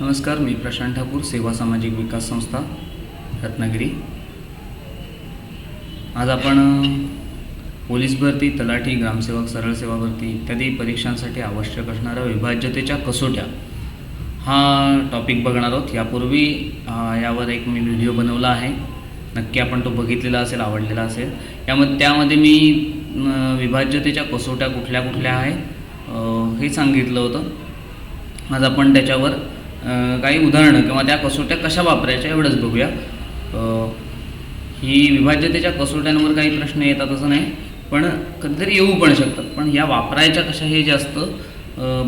नमस्कार मी प्रशांत ठाकूर सेवा सामाजिक विकास संस्था रत्नागिरी. आज आपण पोलीस भरती तलाठी ग्रामसेवक सरळ सेवा भरती इत्यादी परीक्षांसाठी आवश्यक असणाऱ्या विभाज्यतेच्या कसोट्या हा टॉपिक बघणार आहोत. यापूर्वी यावर एक मी व्हिडिओ बनवला आहे. नक्की आपण तो बघितलेला असेल आवडलेला असेल. यामध्ये त्यामध्ये मी विभाज्यतेच्या कसोट्या कुठल्या कुठल्या आहेत हे सांगितलं होतं. आज आपण त्याच्यावर काही उदाहरणं किंवा त्या कसोट्या कशा वापरायच्या एवढंच बघूया. ही विभाज्यतेच्या कसोट्यांवर काही प्रश्न येतात असं नाही पण कधीतरी येऊ पण शकतात. पण या वापरायच्या कशा हे जास्त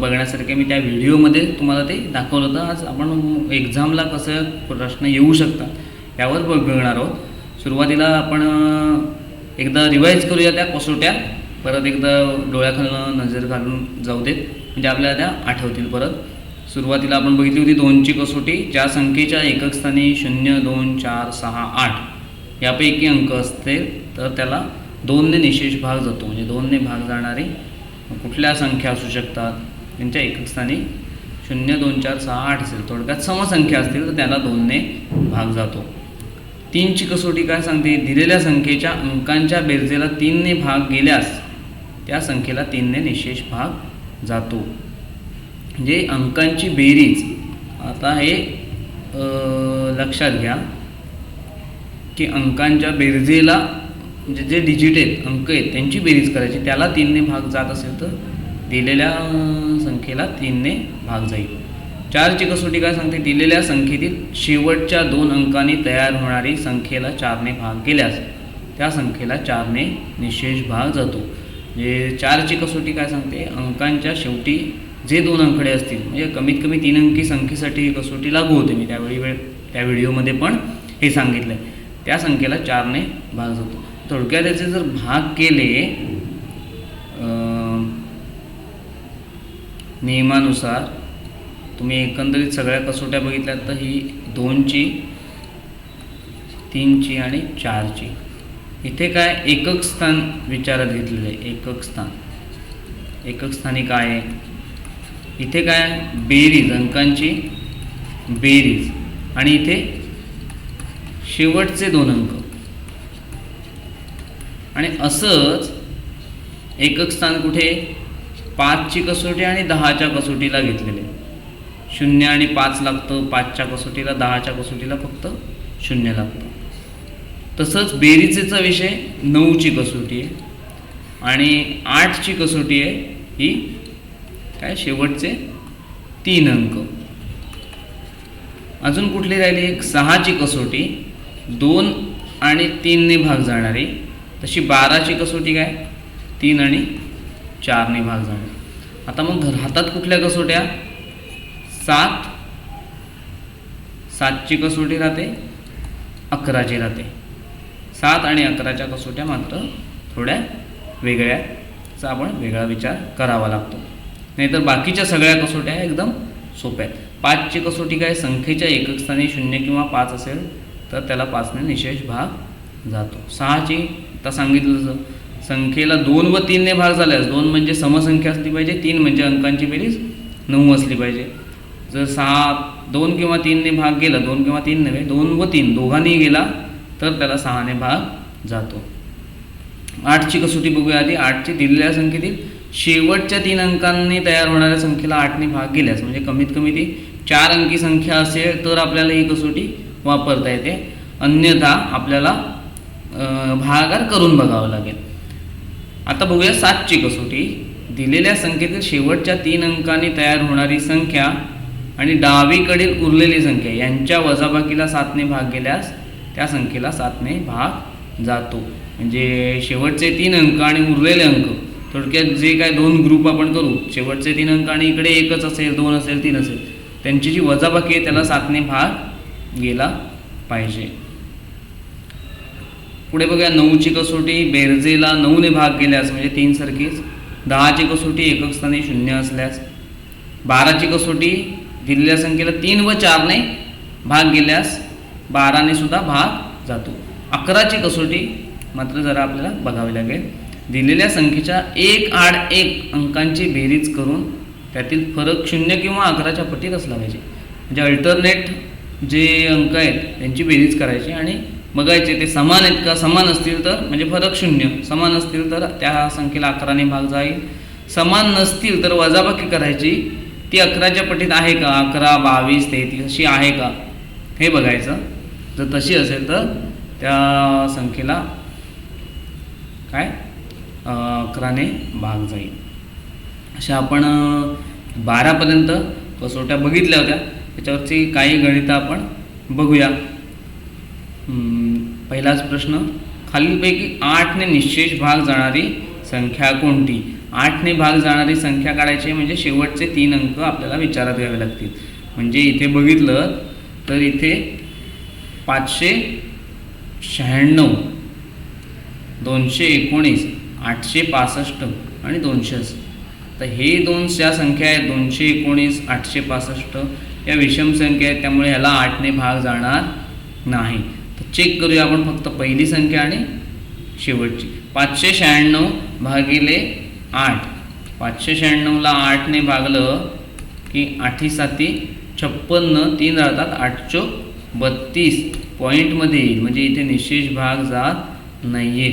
बघण्यासारखे मी त्या व्हिडिओमध्ये तुम्हाला ते दाखवलं होतं. आज आपण एक्झामला कसं प्रश्न येऊ शकतात यावर बघणार आहोत. सुरुवातीला आपण एकदा रिवाईज करूया त्या कसोट्या. परत एकदा डोळ्याखालनं नजर घालून जाऊ देत. म्हणजे आपल्याला त्या आठवतील परत. सुरुवातीला आपण बघितली होती दोनची कसोटी ज्या संख्येच्या एकक स्थानी शून्य दोन चार सहा आठ यापैकी अंक असतील तर त्याला दोनने निशेष भाग जातो. म्हणजे दोनने भाग जाणारी कुठल्या संख्या असू शकतात? त्यांच्या एकक स्थानी शून्य दोन चार सहा आठ असेल. थोडक्यात समसंख्या असतील तर त्याला दोनने भाग जातो. तीनची कसोटी काय सांगते? दिलेल्या संख्येच्या अंकांच्या बेरजेला तीनने भाग गेल्यास त्या संख्येला तीनने निशेष भाग जातो. म्हणजे अंकांची बेरीज. आता हे लक्षात घ्या. की अंकांच्या बेरजेला म्हणजे जे डिजिट आहेत अंक आहेत त्यांची बेरीज करायची. त्याला तीनने भाग जात असेल तर दिलेल्या संख्येला तीनने भाग जाईल. चारची कसोटी काय सांगते? दिलेल्या संख्येतील शेवटच्या दोन अंकांनी तयार होणारी संख्येला चारने भाग केल्यास त्या संख्येला चारने निशेष भाग जातो. म्हणजे चारची कसोटी काय सांगते? अंकांच्या शेवटी जे दोन अंकडे असतील म्हणजे कमीत कमी तीन अंकी संख्येसाठी कसोटी लागू होते मी. त्यावेळी वेळ त्या व्हिडिओमध्ये पण हे सांगितलं आहे त्या संख्येला चारने भाग जातो. थोडक्यात याचे जर भाग केले नियमानुसार तुम्ही एकंदरीत सगळ्या कसोट्या बघितल्यात तर ही दोनची तीनची आणि चारची. इथे काय एकक स्थान विचारात घेतलेलं आहे? एकक स्थान. एकक स्थानी काय आहे? इथे काय बेरीज अंकांची बेरीज. आणि इथे शेवटचे दोन अंक. आणि असंच एकक स्थान कुठे? पाचची कसोटी आणि दहाच्या कसोटीला घेतलेले. शून्य आणि पाच लागतं पाचच्या कसोटीला दहाच्या कसोटीला फक्त शून्य लागतं. तसंच बेरीजेचा विषय नऊची कसोटी आहे. आणि आठची कसोटी आहे ही काय शेवटचे? तीन अंक. अजून कुठली राहिली? एक सहाची कसोटी दोन आणि तीनने भाग जाणारी. तशी बाराची कसोटी काय? तीन आणि चारने भाग जाणारी. आता मग घर हातात कुठल्या कसोट्या? सात. सातची कसोटी राहते अकराची राहते. सात आणि अकराच्या कसोट्या मात्र थोड्या वेगळ्याचा आपण वेगळा विचार करावा लागतो. नाहीतर बाकीच्या सगळ्या कसोट्या एकदम सोप्या आहेत. पाचची कसोटी काय? संख्येच्या एकक स्थानी शून्य किंवा पाच असेल तर त्याला पाचने निशेष भाग जातो. सहाची आता सांगितलं जसं संख्येला दोन व तीनने भाग झाल्यास दोन म्हणजे समसंख्या असली पाहिजे तीन म्हणजे अंकांची बेरीज नऊ असली पाहिजे. जर सहा दोन किंवा तीनने भाग गेला दोन किंवा तीन नव्हे दोन व तीन दोघांनी गेला तर त्याला सहाने भाग जातो. आठची कसोटी बघूया आधी. आठची दिलेल्या संख्येतील शेवटच्या तीन अंकांनी तयार होणाऱ्या संख्येला आठने भाग गेल्यास म्हणजे कमीत कमी ती चार अंकी संख्या असेल तर आपल्याला ही कसोटी वापरता येते. अन्यथा आपल्याला भागाकार करून बघावं लागेल. आता बघूया सातची कसोटी. दिलेल्या संख्येतील शेवटच्या तीन अंकांनी तयार होणारी संख्या आणि डावीकडील उरलेली संख्या यांच्या वजाबाकीला सातने भाग गेल्यास त्या संख्येला सातने भाग जातो. म्हणजे शेवटचे तीन अंक आणि उरलेले अंक थोडक्यात जे काय दोन ग्रुप आपण करू शेवटचे तीन अंक आणि इकडे एकच असेल दोन असेल तीन असेल त्यांची जी वजाबाकी आहे त्याला सातने भाग गेला पाहिजे. पुढे बघूया नऊची कसोटी बेरजेला नऊने भाग गेल्यास म्हणजे तीन सारखीच दहाची कसोटी एकक स्थानी शून्य असल्यास. बाराची कसोटी दिलेल्या संख्येला तीन व चारने भाग गेल्यास बाराने सुद्धा भाग जातो. अकराची कसोटी मात्र जरा आपल्याला बघावी लागेल. दिलेल्या संख्येच्या एक आड एक अंकांची बेरीज करून त्यातील फरक शून्य किंवा अकराच्या पटीत असला पाहिजे. म्हणजे अल्टरनेट जे अंक आहेत त्यांची बेरीज करायची आणि बघायचे ते समान आहेत का? समान असतील तर म्हणजे फरक शून्य. समान असतील तर त्या संख्येला अकराने भाग जाईल. समान नसतील तर वजाबाकी करायची. ती अकराच्या पटीत आहे का? अकरा बावीस तेहतीस अशी आहे का? हे बघायचं. जर तशी असेल तर त्या संख्येला काय? अकराने भाग जाईल. अशा आपण बारापर्यंत कसोट्या बघितल्या होत्या. त्याच्यावरची काही गणितं आपण बघूया. पहिलाच प्रश्न खालीलपैकी आठने निशेष भाग जाणारी संख्या कोणती? आठने भाग जाणारी संख्या काढायची म्हणजे शेवटचे तीन अंक आपल्याला विचारात घ्यावे लागतील. म्हणजे इथे बघितलं तर इथे पाचशे शहाण्णव दोनशे एकोणीस आठशे पासष्ट आणि दोनशे अस्सी तर हे दोन ज्या संख्या आहेत दोनशे एकोणीस आठशे पासष्ट या विषम संख्या आहेत त्यामुळे ह्याला आठने भाग जाणार नाही. तर चेक करूया आपण फक्त पहिली संख्या आणि शेवटची. पाचशे शहाण्णव भागिले आठ. पाचशे शहाण्णवला आठने भागलं की आठी साती छप्पन्न तीन राहतात आठचो बत्तीस. पॉईंटमध्ये येईल म्हणजे इथे निशेष भाग जात नाही आहे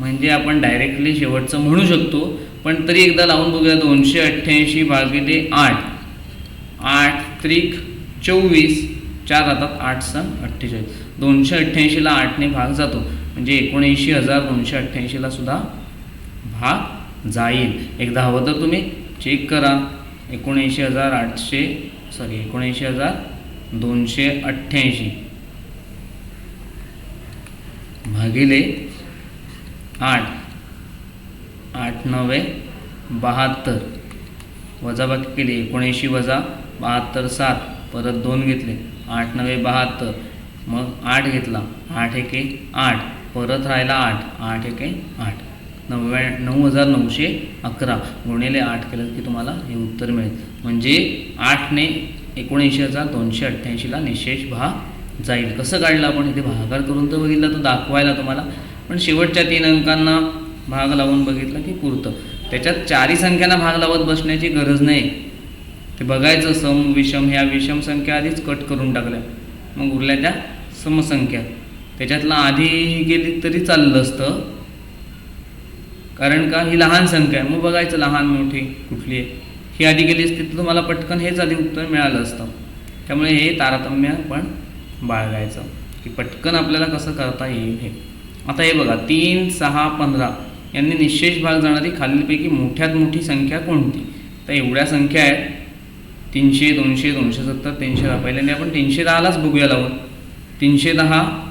म्हणजे आपण डायरेक्टली शेवटचं म्हणू शकतो. पण तरी एकदा लावून बघूया दोनशे अठ्ठ्याऐंशी भागिले आठ. आठ त्रिक चोवीस. चार राहतात आठ सण अठ्ठेचाळीस. दोनशे अठ्ठ्याऐंशीला आठने भाग जातो. म्हणजे एकोणऐंशी हजार दोनशे अठ्ठ्याऐंशीला सुद्धा भाग जाईल. एकदा हवं तर तुम्ही चेक करा. एकोणऐंशी हजार आठशे सॉरी एकोणऐंशी हजार दोनशे अठ्ठ्याऐंशी. भागिले आठ. आठ नव्वे बहात्तर. वजाबाकी केली एकोणऐंशी वजा बहात्तर सात. परत दोन घेतले आठ नव्वे बहात्तर. मग आठ घेतला आठ एके आठ. परत राहिला आठ आठ एके आठ. नव्या नऊ हजार नऊशे अकरा. गुणिले आठ केलं की तुम्हाला हे उत्तर मिळेल. म्हणजे आठने एकोणऐंशी हजार दोनशे अठ्ठ्याऐंशीला निशेष भाग जाईल. कसं काढलं आपण? इथे भागाकार करून तर बघितलं तर दाखवायला तुम्हाला पण शेवटच्या तीन अंकांना भाग लावून बघितलं की पुरतं. त्याच्यात चारही संख्यांना भाग लावत बसण्याची गरज नाही. ते बघायचं सम विषम ह्या विषम संख्या आधीच कट करून टाकल्या. मग उरल्या त्या समसंख्या. त्याच्यातला आधी गेली तरी चाललं असतं. कारण का? ही लहान संख्या आहे. मग बघायचं लहान मोठी कुठली आहे. ही आधी गेली असती तर तुम्हाला पटकन हेच आधी उत्तर मिळालं असतं. त्यामुळे हे तारतम्य पण बाळगायचं. की पटकन आपल्याला कसं करता येईल हे. आता हे बघा तीन सहा पंधरा यांनी निशेष भाग जाणारी खालीलपैकी मोठ्यात मोठी संख्या कोणती? तर एवढ्या संख्या आहेत. तीनशे दोनशे दोनशे सत्तर तीनशे दहा. पहिल्यांदा आपण तीनशे दहालाच बघूया लावून. तीनशे दहा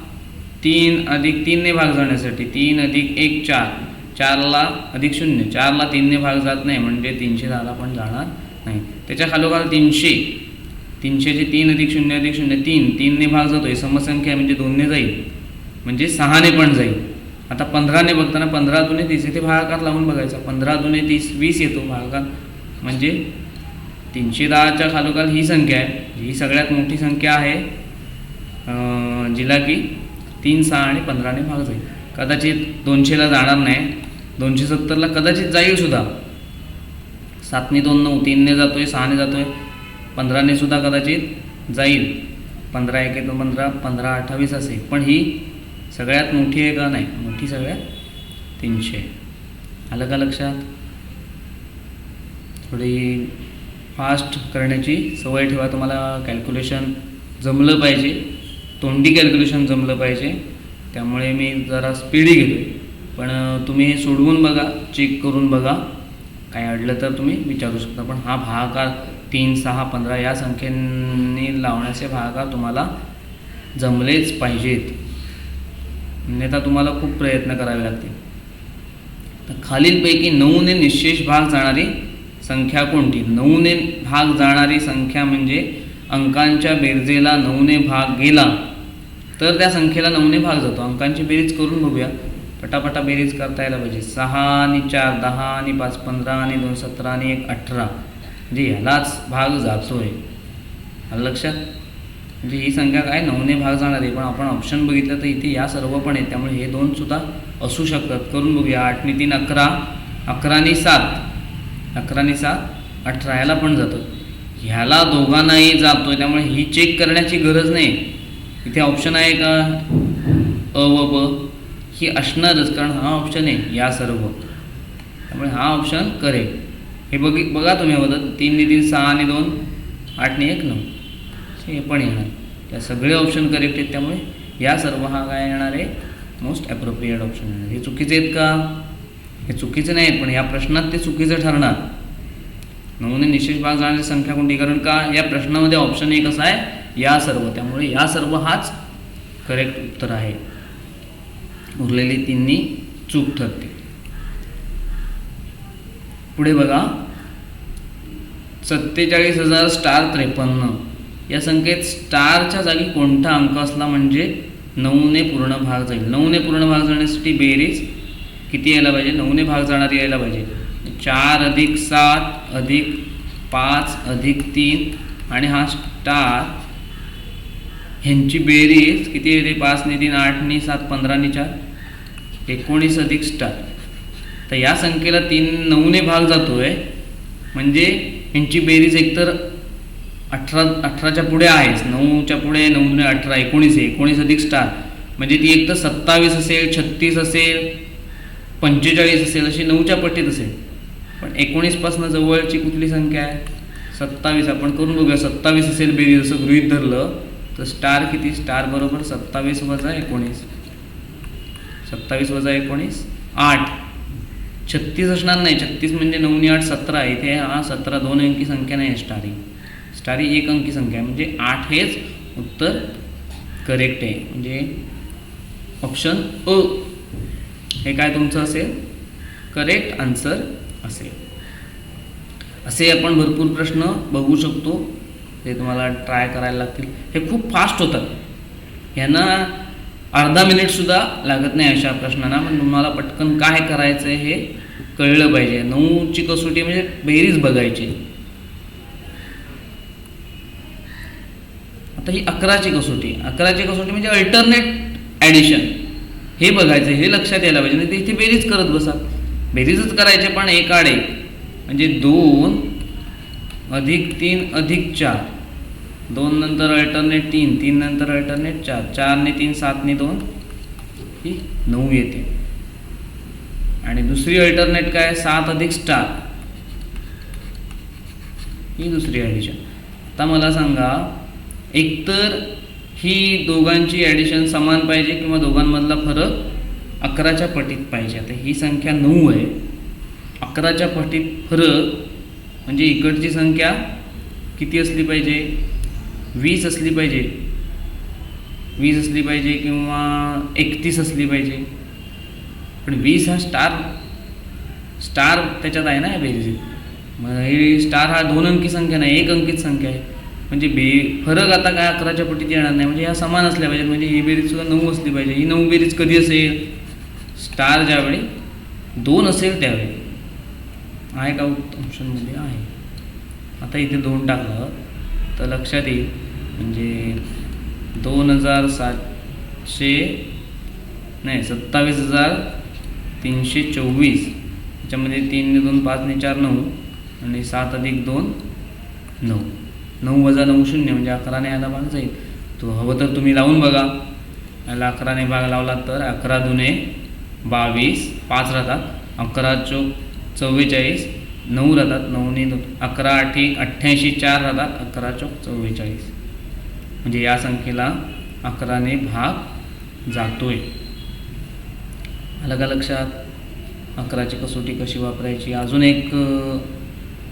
तीन अधिक तीनने भाग जाण्यासाठी तीन अधिक एक चार. चारला अधिक शून्य. चारला तीनने भाग जात नाही म्हणजे तीनशे दहाला पण जाणार नाही. त्याच्या खालोखाल तीनशे. तीनशेचे तीन अधिक शून्य अधिक शून्य तीन. तीनने भाग जातो आहे समसंख्या आहे म्हणजे दोनने जाईल. म्हणजे सहाने पण जाईल. आता पंधराने बघताना पंधरा दुने तीस येथे भागाकार लावून बघायचा. पंधरा दुने तीस वीस येतो भागाकार. म्हणजे तीनशे दहाच्या खालोखाल ही संख्या आहे. ही सगळ्यात मोठी संख्या आहे. जिला की तीन सहा आणि पंधराने भाग जाईल. कदाचित दोनशेला जाणार नाही. दोनशे सत्तरला कदाचित जाईलसुद्धा सातने दोन नऊ तीनने जातो आहे सहाने जातोय. पंधराने सुद्धा कदाचित जाईल. पंधरा एक एक पंधरा पंधरा अठ्ठावीस असेल. पण ही सगळ्यात मोठी आहे का नाही मोठी सगळ्यात तीनशे. आलं का लक्षात? थोडी फास्ट करण्याची सवय ठेवा. तुम्हाला कॅल्क्युलेशन जमलं पाहिजे. तोंडी कॅल्क्युलेशन जमलं पाहिजे. त्यामुळे मी जरा स्पीडी घेतो पण तुम्ही हे सोडवून बघा चेक करून बघा. काय अडलं तर तुम्ही विचारू शकता. पण हा भागाकार तीन सहा पंधरा या संख्येने लावण्याचे भागाकार तुम्हाला जमलेच पाहिजेत. अन्यथा तुम्हाला खूप प्रयत्न करावे लागतील. तर खालीलपैकी नऊने निशेष भाग जाणारी संख्या कोणती? नऊने भाग जाणारी संख्या म्हणजे अंकांच्या बेरजेला नऊने भाग गेला. तर त्या संख्येला नऊने भाग जातो. अंकांची बेरीज करून बघूया. पटापटा बेरीज करता यायला पाहिजे. सहा आणि चार दहा आणि पाच पंधरा आणि दोन सतरा आणि एक अठरा. म्हणजे ह्यालाच भाग जातो आहे लक्षात? म्हणजे ही संख्या काय? नऊने भाग जाणार आहे. पण आपण ऑप्शन बघितलं तर इथे या सर्व पण आहेत. त्यामुळे हे दोन सुद्धा असू शकतात. करून बघूया. आठने तीन अकरा. अकराने सात. अकराने सात अठरा. ह्याला पण जातं. ह्याला दोघांनाही जातोय. त्यामुळे ही चेक करण्याची गरज नाही. इथे ऑप्शन आहे का? अ व ब. ही असणारच. कारण हा ऑप्शन आहे. या सर्व. त्यामुळे हा ऑप्शन करेल. हे बघ बघा तुम्ही अगोदर. तीन तीन सहा आणि दोन. आठ आणि एक नऊ. हे पण येणार. या सगळे ऑप्शन करेक्ट आहेत त्यामुळे या सर्व हा काय येणार आहे? मोस्ट ॲप्रोप्रिएट ऑप्शन येणार. हे चुकीचे आहेत का? हे चुकीचे आहेत पण या प्रश्नात ते चुकीचं ठरणार. नमुने निशेष भाग जाणारी संख्या कोणती? कारण का या प्रश्नामध्ये ऑप्शन एक असा आहे या सर्व. त्यामुळे या सर्व हाच करेक्ट उत्तर आहे. उरलेली तिन्ही चूक ठरते पुढे बघा. सत्तेचाळीस हजार स्टार त्रेपन्न. या संख्येत स्टारच्या जागी कोणता अंक असला म्हणजे नऊने पूर्ण भाग जाईल. नऊने पूर्ण भाग जाण्यासाठी बेरीज किती यायला पाहिजे? नऊने भाग जाणारी यायला पाहिजे. चार अधिक सात अधिक पाच अधिक तीन आणि हा स्टार ह्यांची बेरीज किती येते? पाचने तीन आठने सात पंधराने चार. एकोणीस अधिक स्टार. तर या संख्येला तीन नऊने भाग जातो आहे म्हणजे ह्यांची बेरीज एकतर अठरा अठराच्या पुढे आहेच. नऊच्या पुढे नऊ अठरा एकोणीस आहे. एकोणीस अधिक स्टार म्हणजे ती एक तर सत्तावीस असेल छत्तीस असेल पंचेचाळीस असेल अशी नऊच्या पट्टीत असेल. पण एकोणीसपासून जवळची कुठली संख्या आहे? सत्तावीस. आपण करून बघूया. सत्तावीस असेल बेरीज असं गृहीत धरलं तर स्टार किती? स्टार बरोबर सत्तावीस वजा एकोणीस. सत्तावीस वजा एकोणीस आठ. छत्तीस असणार नाही. छत्तीस म्हणजे नऊनी आठ सतरा. इथे हा सतरा दोन अंकी संख्या नाही आहे चार ही एक अंकी संख्या आहे. म्हणजे आठ हेच उत्तर करेक्ट आहे. म्हणजे ऑप्शन अ. हे काय तुमचं असेल? करेक्ट आन्सर असेल. असे आपण भरपूर प्रश्न बघू शकतो. ते तुम्हाला ट्राय करायला लागतील. हे खूप फास्ट होतात. यांना अर्धा मिनिटसुद्धा लागत नाही अशा प्रश्नांना. पण तुम्हाला पटकन काय करायचं आहे हे कळलं पाहिजे. नऊची कसोटी म्हणजे बेरीज बघायची. आता ही अकराची कसोटी. अकराची कसोटी म्हणजे अल्टरनेट ॲडिशन हे बघायचं हे लक्षात यायला पाहिजे. नाही ते इथे बेरीज करत बसा. बेरीजच करायचे पण एक आड एक. म्हणजे दोन अधिक तीन अधिक चार. दोन नंतर अल्टरनेट तीन तीन नंतर अल्टरनेट चार. चारने तीन सातने दोन. ही नऊ येते. आणि दुसरी अल्टरनेट काय? सात अधिक स्टार ही दुसरी ॲडिशन आता मला सांगा एकतर ही दोघांची ॲडिशन समान पाहिजे किंवा दोघांमधला फरक अकराच्या पटीत पाहिजे. आता ही संख्या नऊ आहे. अकराच्या पटीत फरक म्हणजे इकडची संख्या किती असली पाहिजे? वीस असली पाहिजे. वीस असली पाहिजे किंवा एकतीस असली पाहिजे. पण वीस हा स्टार स्टार त्याच्यात आहे ना या बेरीज मग हे स्टार हा दोन अंकी संख्या नाही एक अंकित संख्या आहे. म्हणजे बे फरक आता काय अकराच्या पटीत येणार नाही. म्हणजे ह्या समान असल्या पाहिजेत. म्हणजे ही बेरीज सुद्धा नऊ असली पाहिजे. ही नऊ बेरीज कधी असेल? स्टार ज्यावेळी दोन असेल त्यावेळी. आहे का ऑप्शनमध्ये आहे. आता इथे दोन टाकलं. तर लक्षात येईल. म्हणजे दोन हजार सातशे नाही सत्तावीस हजार तीनशे चोवीस. त्याच्यामध्ये तीन दोन पाच ने चार नऊ. आणि सात अधिक दोन नऊ. नऊ वजा नऊ शून्य म्हणजे अकराने याला भाग जाईल. तो हवं तर तुम्ही लावून बघा. याला अकराने भाग लावला तर अकरा दुने बावीस पाच राहतात. अकरा चौक चव्वेचाळीस नऊ राहतात. नऊने अकरा आठी अठ्ठ्याऐंशी चार राहतात. अकरा चौक चव्वेचाळीस. म्हणजे या संख्येला अकराने भाग जातोय. आलं का लक्षात? अकराची कसोटी कशी वापरायची? अजून एक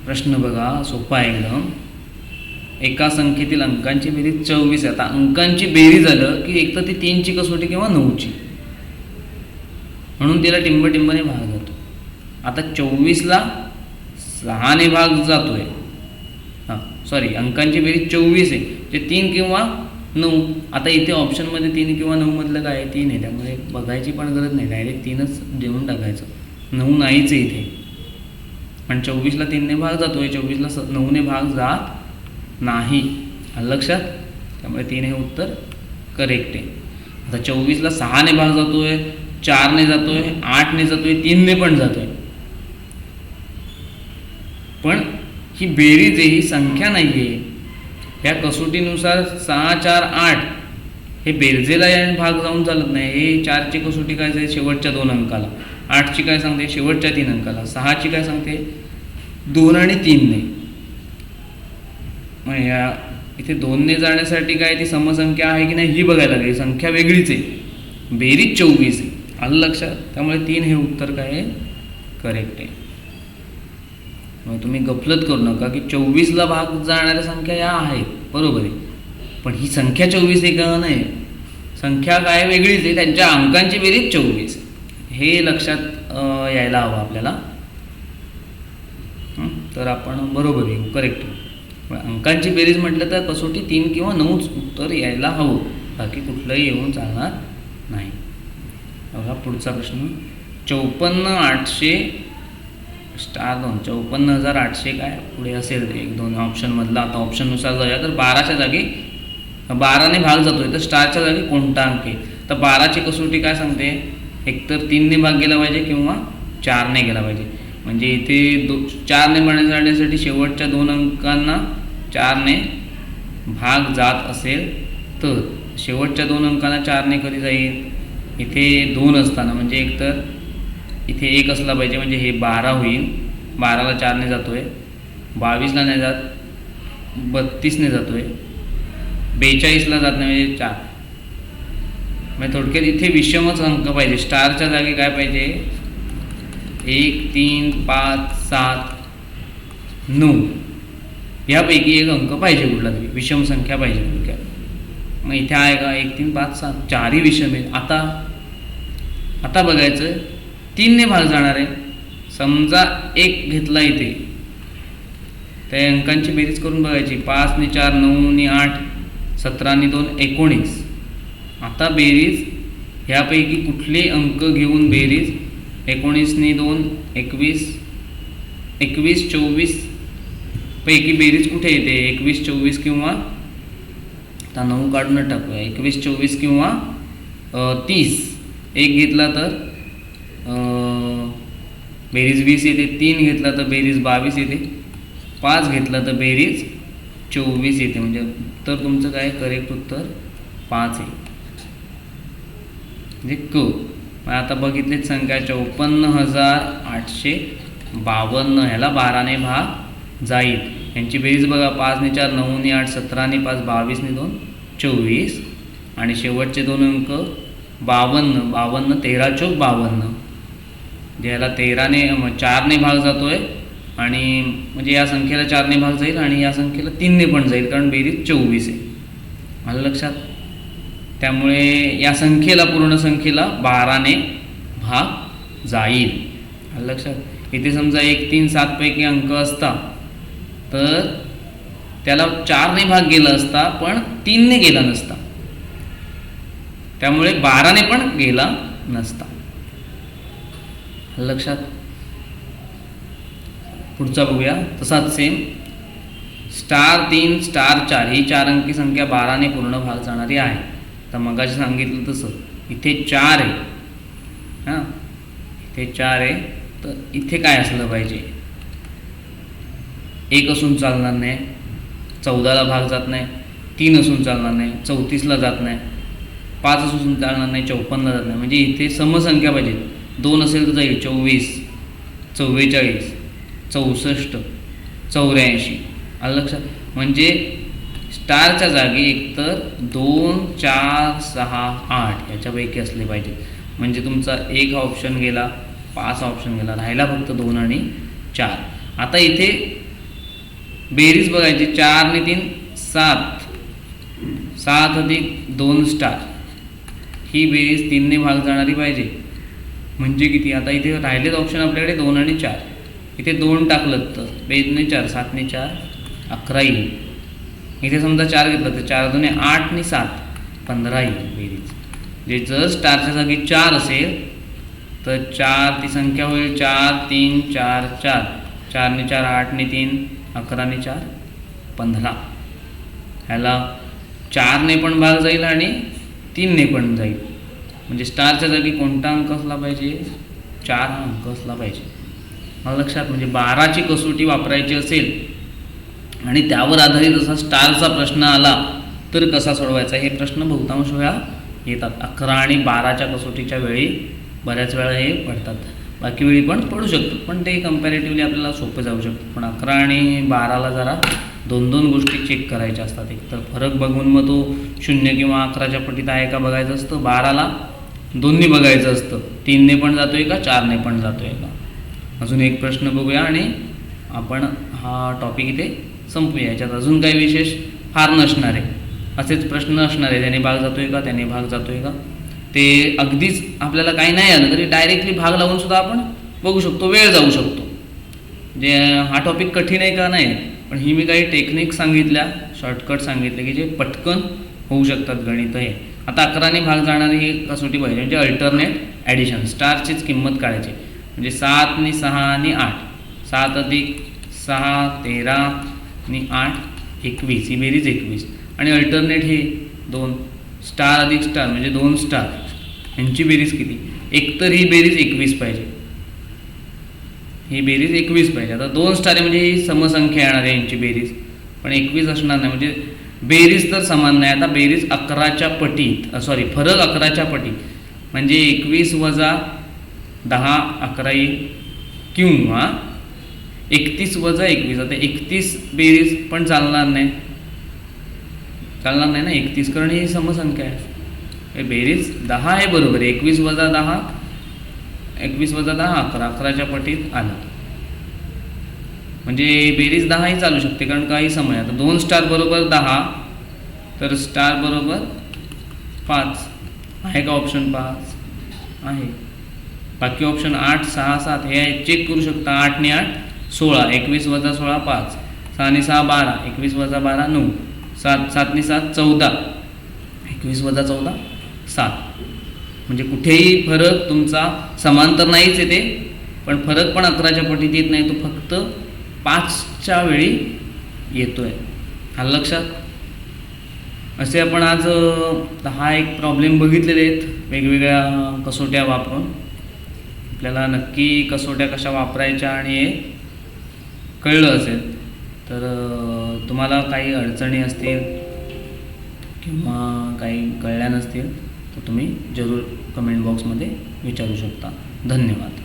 प्रश्न बघा. सोपा आहे एकदम. एका संख्येतील अंकांची बेरीज चोवीस आहे. आता अंकांची बेरीज झालं की एक तर ती तीनची कसोटी किंवा नऊची. म्हणून तिला टिंबटिंबने भाग जातो आता चोवीसला सहाने भाग जातोय. हां सॉरी अंकांची बेरीज चोवीस आहे. जे तीन किंवा नऊ. आता इथे ऑप्शनमध्ये तीन किंवा नऊमधलं काय आहे? तीन आहे. त्यामुळे बघायची पण गरज नाही. डायरेक्ट तीनच देऊन टाकायचं. नऊ नाहीच आहे इथे. पण चोवीसला तीनने भाग जातोय. चोवीसला स नऊने भाग जात नाही. आलं लक्षात? त्यामुळे तीन हे उत्तर करेक्ट आहे. आता चोवीसला सहाने भाग जातोय चारने जातो आहे आठने जातो आहे तीनने पण जातो आहे पण ही बेरीज आहे ही संख्या नाही आहे ह्या कसोटीनुसार सहा चार आठ हे बेरजेला या भाग जाऊन चालत नाही. हे चारची कसोटी काय आहे शेवटच्या दोन अंकाला. आठची काय सांगते? शेवटच्या तीन अंकाला. सहाची काय सांगते? दोन आणि तीनने. मग ह्या इथे दोनने जाण्यासाठी काय ती समसंख्या आहे की नाही ही बघायला लागेल. संख्या वेगळीच आहे. बेरीज चोवीस आहे. आलं लक्षात? त्यामुळे तीन हे उत्तर काय आहे? करेक्ट आहे. मग तुम्ही गफलत करू नका की चोवीसला भाग जाणाऱ्या संख्या या आहेत. बरोबर आहे. पण ही संख्या चोवीस आहे का नाही? संख्या काय वेगळीच आहे. त्यांच्या अंकांची बेरीज चोवीस हे लक्षात यायला हवं आपल्याला. तर आपण बरोबर येऊ करेक्ट पण अंकांची बेरीज म्हटलं तर कसोटी तीन किंवा नऊच उत्तर यायला हवं. बाकी कुठलंही येऊन चालणार नाही. बघा पुढचा प्रश्न. चौपन्न आठशे स्टार दोन. चौपन्न हजार आठशे काय? पुढे असेल ते एक दोन. ऑप्शनमधला आता ऑप्शननुसार जाऊया. तर बाराच्या जागी बाराने भाग जातोय. तर स्टारच्या जागी कोणता अंक आहे? तर बाराची कसोटी काय सांगते? एकतर तीनने भाग गेला पाहिजे किंवा चारने गेला पाहिजे. म्हणजे इथे दो चारने बना जाण्यासाठी शेवटच्या दोन अंकांना चारने भाग जात असेल तर शेवटच्या दोन अंकांना चारने कधी जाईल? इथे दोन असताना म्हणजे एकतर इथे एक असला पाहिजे म्हणजे हे बारा होईल. बाराला चारने जातो आहे बावीसला नाही जात. बत्तीसने जातो आहे बेचाळीसला जात नाही म्हणजे चार. म्हणजे थोडक्यात इथे विषमच अंक पाहिजे. स्टारच्या जागी काय पाहिजे? एक तीन पाच सात नऊ. यापैकी एक अंक पाहिजे कुठला तरी. विषम संख्या पाहिजे थोडक्यात. मग इथे आहे का? एक तीन पाच सात. चारही विषम आहेत. आता आता बघायचं. तीनने भाग जाणार आहे. समजा एक घेतला इथे. त्या अंकांची बेरीज करून बघायची. पाचने चार नऊने आठ सतराने दोन एकोणीस. आता बेरीज ह्यापैकी कुठले अंक घेऊन बेरीज? एकोणीसने दोन एकवीस एकवीस चोवीस पैकी बेरीज कुठे येते? एकवीस चोवीस किंवा आता नऊ काढून टाकूया. एकवीस चोवीस किंवा तीस. एक घेतला तर बेरीज वीस येते. तीन घेतला तर बेरीज बावीस येते. पाच घेतला तर बेरीज चोवीस येते. म्हणजे तर तुमचं काय? करेक्ट उत्तर पाच आहे. म्हणजे क. मग आता बघितलीच संख्या चौपन्न हजार आठशे बावन्न. ह्याला बाराने भाग जाईल. यांची बेरीज बघा पाचने चार नऊने आठ सतराने पाच बावीसने दोन चोवीस. आणि शेवटचे दोन अंक बावन्न बावन्न तेरा चौक बावन्न. ज्याला तेराने चारने भाग जातो आहे आणि म्हणजे या संख्येला चारने भाग जाईल आणि या संख्येला तीनने पण जाईल कारण बेरीज चोवीस आहे. आलं लक्षात? त्यामुळे या संख्येला पूर्ण संख्येला बाराने भाग जाईल. आलं लक्षात? इथे समजा एक तीन सातपैकी अंक असता तर त्याला चारने भाग गेला असता पण तीनने गेला नसता. त्यामुळे बाराने पण गेला नसता. लक्षात? पुढचा बघूया. तसाच सेम स्टार तीन स्टार चार. ही चार अंकी संख्या बाराने पूर्ण भाग जाणारी आहे. तर मगाशी सांगितलं तसं. इथे चार आहे. हां? इथे चार आहे. तर इथे काय असलं पाहिजे? एक असून चालणार नाही. चौदाला भाग जात नाही. तीन असून चालणार नाही. चौतीसला जात नाही. पाच असून चालणार नाही. चौपन्नला जात नाही. म्हणजे इथे समसंख्या पाहिजे. दोन असेल तर जाईल. चोवीस चव्वेचाळीस चौसष्ट चौऱ्याऐंशी. आलं लक्षात? म्हणजे स्टारच्या जागी एकतर दोन चार सहा आठ याच्यापैकी असले पाहिजे. म्हणजे तुमचा एक ऑप्शन गेला पाच ऑप्शन गेला. राहिला फक्त दोन आणि चार. आता इथे बेरीज बघायची चार आणि तीन सात. सात अधिक दोन स्टार ही बेरीज तीनने भाग जाणारी पाहिजे. म्हणजे किती? आता इथे राहिलेच ऑप्शन आपल्याकडे दोन आणि चार. इथे दोन टाकलं तर बेजने चार सातने चार अकरा येईल. इथे समजा चार घेतलं तर चार दोन्ही आठ आणि सात पंधरा येईल बेरीज. जे जर स्टारच्या जागी चार असेल तर चार ती संख्या होईल चार तीन चार चार. चारने चार आठने तीन अकराने चार पंधरा. ह्याला चारने पण भाग जाईल आणि तीनने पण जाईल. म्हणजे स्टारच्या जागी कोणता अंक असला पाहिजे? चार हा अंक असला पाहिजे. मला लक्षात म्हणजे बाराची कसोटी वापरायची असेल आणि त्यावर आधारित असा स्टारचा प्रश्न आला तर कसा सोडवायचा? हे प्रश्न बहुतांश वेळा येतात. अकरा आणि बाराच्या कसोटीच्या वेळी बऱ्याच वेळा हे पडतात. बाकी वेळी पण पडू शकतो. पण ते कम्पॅरेटिव्हली आपल्याला सोपं जाऊ शकतं. पण अकरा आणि बाराला जरा दोन दोन गोष्टी चेक करायच्या असतात. एक तर फरक बघून मग तो शून्य किंवा अकराच्या पटीत आहे का बघायचं असतं? बाराला दोन्ही बघायचं असतं. तीनने पण जातो आहे का? चारने पण जातो आहे का? अजून एक प्रश्न बघूया आणि आपण हा टॉपिक इथे संपूया. याच्यात अजून काही विशेष फार नसणार. आहे असेच प्रश्न असणार. आहे त्याने भाग जातो आहे का? त्याने भाग जातो आहे का? ते अगदीच आपल्याला काही नाही आलं तरी डायरेक्टली भाग लावून सुद्धा आपण बघू शकतो वेळ जाऊ शकतो. जे हा टॉपिक कठीण आहे का नाही पण ही मी काही टेक्निक सांगितल्या शॉर्टकट सांगितले की जे पटकन होऊ शकतात गणित हे. आता अकराने भाग जाणारी ही कसोटी पाहिजे म्हणजे अल्टरनेट ॲडिशन स्टारचीच किंमत काढायची. म्हणजे सात आणि सहा आणि आठ. सात अधिक सहा तेरा आणि आठ एकवीस. ही बेरीज एकवीस. आणि अल्टरनेट हे दोन. स्टार अधिक स्टार म्हणजे दोन स्टार. यांची बेरीज किती? एकतर ही बेरीज एकवीस पाहिजे. ही बेरीज एकवीस पाहिजे. आता दोन स्टार आहे म्हणजे ही समसंख्या येणार आहे यांची बेरीज. पण एकवीस असणार नाही. म्हणजे बेरीज तर समान नाही. आता बेरीज अकराच्या पटीत सॉरी फरक अकराच्या पटीत. म्हणजे एकवीस वजा दहा अकरा येईल किंवा एकतीस वजा एकवीस. आता एकतीस बेरीज पण चालणार नाही. चालणार नाही ना? एकतीस कारण ही समसंख्या आहे. बेरीज दहा आहे बरोबर. एकवीस वजा दहा एकवीस वजा दहा अकरा. अकराच्या पटीत आलं. म्हणजे बेरीज दहाही चालू शकते कारण काही समय आता दोन स्टार बरोबर दहा तर स्टार बरोबर पाच. आहे का ऑप्शन पाच? आहे. बाकी ऑप्शन आठ सहा सात हे चेक करू शकता. आठ आठ सोळा. एकवीस वजा सोळा पाच. सहा आणि सहा बारा. एकवीस वजा बारा नऊ. सात सातने सात चौदा. एकवीस वजा चौदा सात. म्हणजे कुठेही फरक तुमचा समांतर नाहीच येते पण फरक पण अकराच्या पटीत येत नाही तो फक्त पाचच्या वेळी येतो आहे हा लक्षात? असे आपण आज दहा एक प्रॉब्लेम बघितलेले आहेत वेगवेगळ्या कसोट्या वापरून. आपल्याला नक्की कसोट्या कशा वापरायच्या आणि हे कळलं असेल. तर तुम्हाला काही अडचणी असतील किंवा काही कळल्या नसतील तर तुम्ही जरूर कमेंट बॉक्समध्ये विचारू शकता. धन्यवाद.